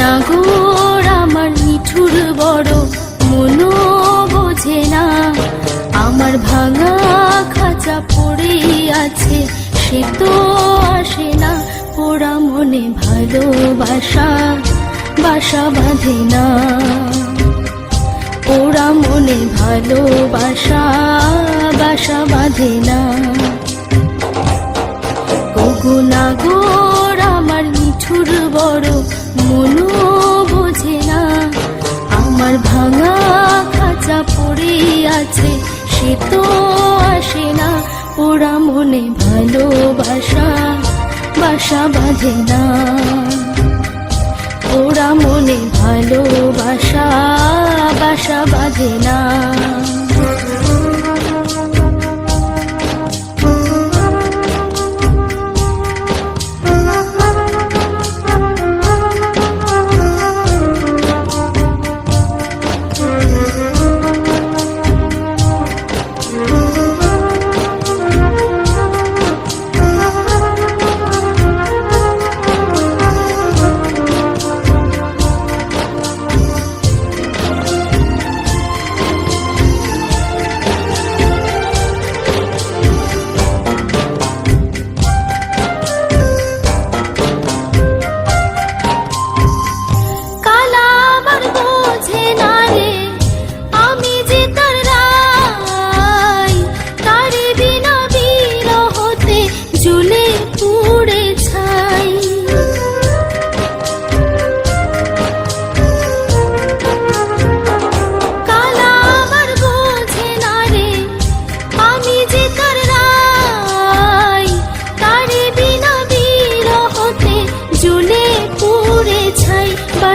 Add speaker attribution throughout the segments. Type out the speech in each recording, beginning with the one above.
Speaker 1: নাগর আমার মিঠুর বড় মনো বোঝে না। আমার ভাঙা খাঁচা পড়ে আছে, সে তো আসে না। পোড়া মনে ভালোবাসা, বাসা বাঁধে না। ওরা মনে ভালোবাসা, বাসা বাঁধে না। ওগো নাগর খাঁচা পড়ে আছে, সে তো আসে না। ওরা মনে ভালোবাসা, বাসা বাঁধে না। ওরা মনে ভালোবাসা, বাসা বাঁধে না।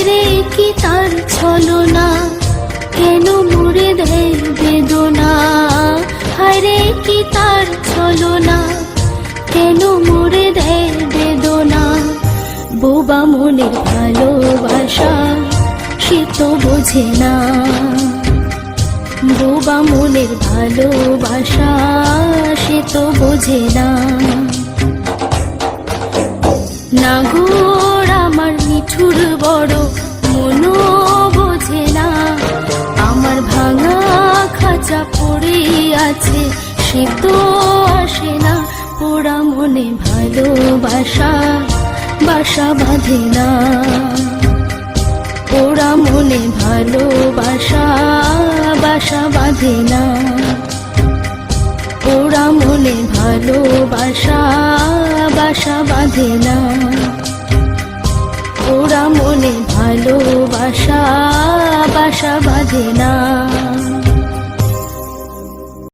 Speaker 1: হায়রে কি তার ছলনা? কেন মোরে দেয় বেদনা? হায়রে কি তার ছলনা? কেন মোরে দেয় বেদনা? বোবা মনের ভালোবাসা, সে তো বোঝে না। বোবা মনের ভালোবাসা, সে তো বোঝে না। আমার মিঠুর বড় মনো বোঝে না। আমার ভাঙা খাঁচা পড়ে আছে, সে তো আসে না। পোড়া মনে ভালোবাসা, বাসা বাঁধে না। ওরা মনে ভালোবাসা, বাসা বাঁধে না। ওরা মনে ভালোবাসা, বাসা বাঁধে না। ওরা মনে ভালোবাসা বাসা বাঁধে না।